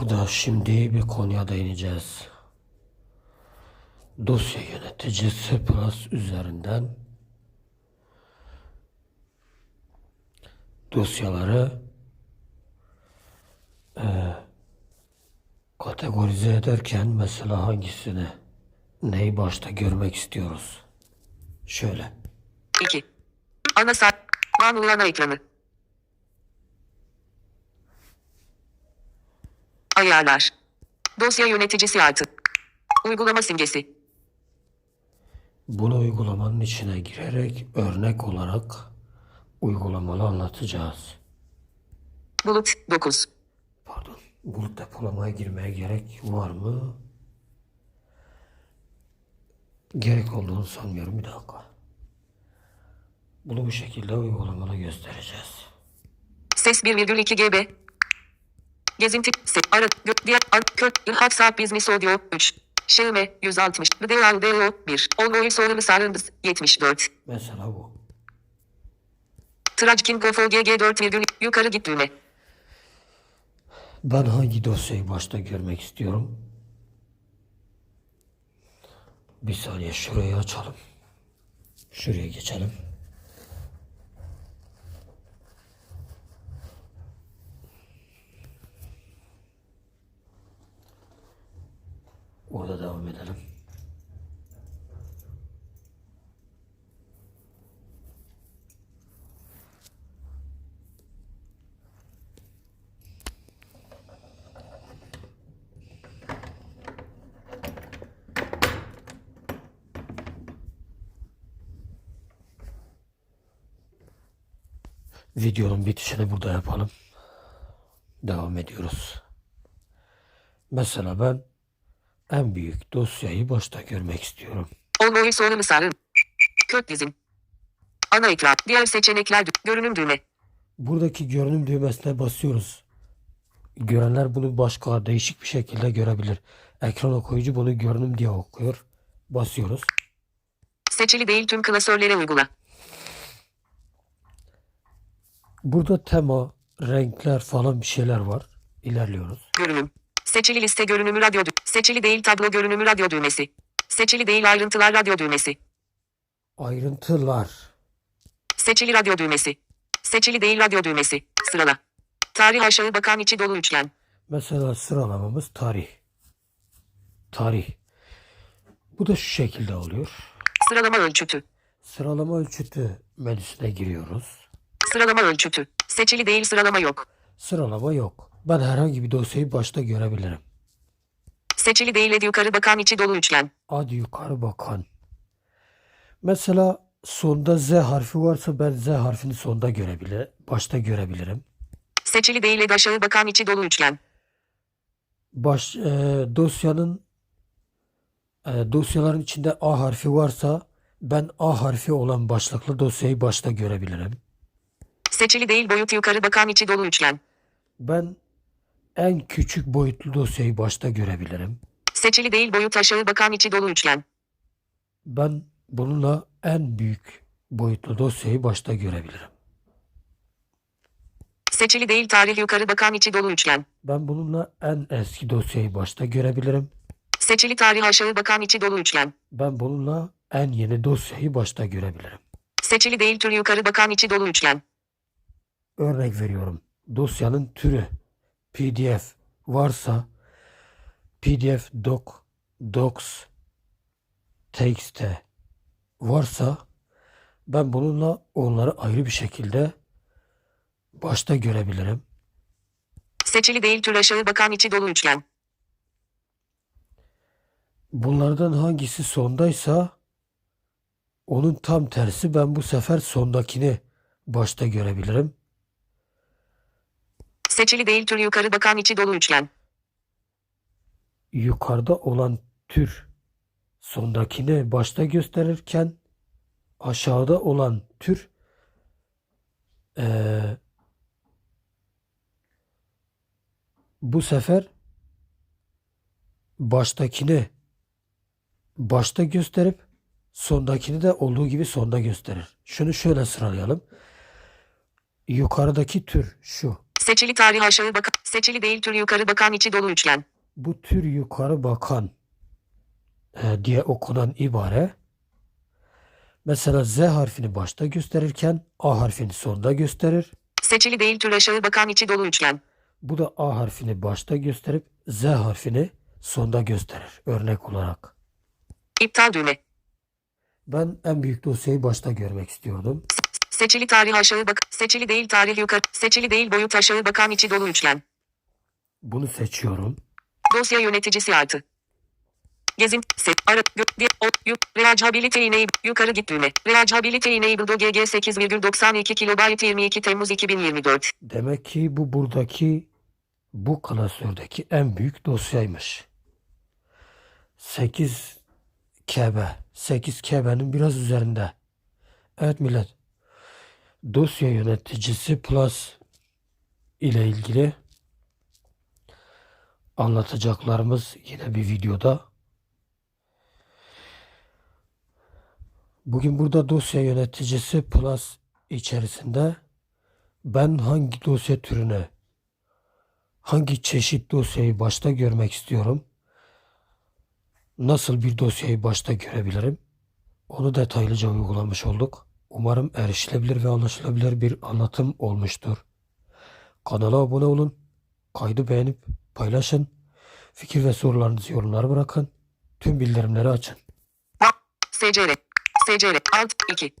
Burada şimdi bir konuya değineceğiz. Dosya yöneticisi Plus üzerinden dosyaları eee, kategorize ederken mesela hangisini neyi başta görmek istiyoruz? Şöyle. 2. Ana sayfa. Manuel ana ekranı. Ayarlar. Dosya yöneticisi artı. Uygulama simgesi. Bunu uygulamanın içine girerek örnek olarak uygulamalı anlatacağız. Bulut 9. Pardon. Bulut depolamaya girmeye gerek var mı? Gerek olduğunu sanmıyorum. Bir dakika. Bunu bu şekilde uygulamalı göstereceğiz. Ses 1,2 GB. Gezinti. Ara. Diğer. Kök. WhatsApp Business Audio 3. Şevme 160. Video Audio 1. On Voice Over Sarındız 74. Mesela bu. Trajkin Gofo GG 4, yukarı git düğme. Ben hangi dosyayı başta görmek istiyorum? Bir saniye şurayı açalım. Şuraya geçelim. Devam edelim. Videonun bitişini burada yapalım. Devam ediyoruz. Mesela ben en büyük dosyayı başta görmek istiyorum. On Voice Over Sarın. Kök dizin. Ana ekran. Diğer seçenekler. Görünüm düğme. Buradaki görünüm düğmesine basıyoruz. Görenler bunu başka değişik bir şekilde görebilir. Ekran okuyucu bunu görünüm diye okuyor. Basıyoruz. Seçili değil tüm klasörlere uygula. Burada tema, renkler falan bir şeyler var. İlerliyoruz. Görünüm. Seçili liste görünümü radyo dü- Seçili değil tablo görünümü radyo düğmesi. Seçili değil ayrıntılar radyo düğmesi. Ayrıntılar. Seçili radyo düğmesi. Seçili değil radyo düğmesi. Sırala. Tarih aşağı bakan içi dolu üçgen. Mesela sıralamamız tarih. Tarih. Bu da şu şekilde oluyor. Sıralama ölçütü. Sıralama ölçütü menüsüne giriyoruz. Sıralama ölçütü. Seçili değil sıralama yok. Sıralama yok. Ben herhangi bir dosyayı başta görebilirim. Seçili değil ed yukarı bakan içi dolu üçgen. Hadi yukarı bakan. Mesela sonda Z harfi varsa ben Z harfini sonda görebilir, başta görebilirim. Seçili değil ed aşağı bakan içi dolu üçgen. Baş e, dosyanın e, dosyaların içinde A harfi varsa ben A harfi olan başlıklı dosyayı başta görebilirim. Seçili değil boyut yukarı bakan içi dolu üçgen. Ben en küçük boyutlu dosyayı başta görebilirim. Seçili değil boyut aşağı bakan içi dolu üçgen. Ben bununla en büyük boyutlu dosyayı başta görebilirim. Seçili değil tarih yukarı bakan içi dolu üçgen. Ben bununla en eski dosyayı başta görebilirim. Seçili tarih aşağı bakan içi dolu üçgen. Ben bununla en yeni dosyayı başta görebilirim. Seçili değil tür yukarı bakan içi dolu üçgen. Örnek veriyorum. Dosyanın türü PDF varsa PDF doc, docs, txt varsa ben bununla onları ayrı bir şekilde başta görebilirim. Seçili değil tür aşağı bakan içi dolu üçgen. Bunlardan hangisi sondaysa onun tam tersi ben bu sefer sondakini başta görebilirim. Seçili değil tür yukarı bakan içi dolu üçgen. yukarıda olan tür sondakini başta gösterirken aşağıda olan tür eee, bu sefer baştakini başta gösterip sondakini de olduğu gibi sonda gösterir. Şunu şöyle sıralayalım. Yukarıdaki tür şu. Seçili tarih aşağı bakan. Seçili değil tür yukarı bakan içi dolu üçgen. Bu tür yukarı bakan e, diye okunan ibare mesela Z harfini başta gösterirken A harfini sonda gösterir. Seçili değil tür aşağı bakan içi dolu üçgen. Bu da A harfini başta gösterip Z harfini sonda gösterir örnek olarak. İptal düğme. Ben en büyük dosyayı başta görmek istiyordum. Seçili tarih aşağı bak. Seçili değil tarih yukarı. Seçili değil boyut aşağı bakan içi dolu üçgen. Bunu seçiyorum. Dosya yöneticisi artı. Gezin, set, ara, gö, di, o, yuk, reachability enable, yukarı git düğme. Reachability enabled OGG 8,92 KB 22 Temmuz 2024. Demek ki bu buradaki bu klasördeki en büyük dosyaymış. 8 KB. 8 KB'nin biraz üzerinde. Evet millet. Dosya yöneticisi Plus ile ilgili anlatacaklarımız yine bir videoda. Bugün burada dosya yöneticisi Plus içerisinde ben hangi dosya türüne, hangi çeşit dosyayı başta görmek istiyorum, nasıl bir dosyayı başta görebilirim, onu detaylıca uygulamış olduk. Umarım erişilebilir ve anlaşılabilir bir anlatım olmuştur. Kanala abone olun, kaydı beğenip paylaşın, fikir ve sorularınızı yorumlara bırakın, tüm bildirimleri açın. SCR. SCR. Alt 2.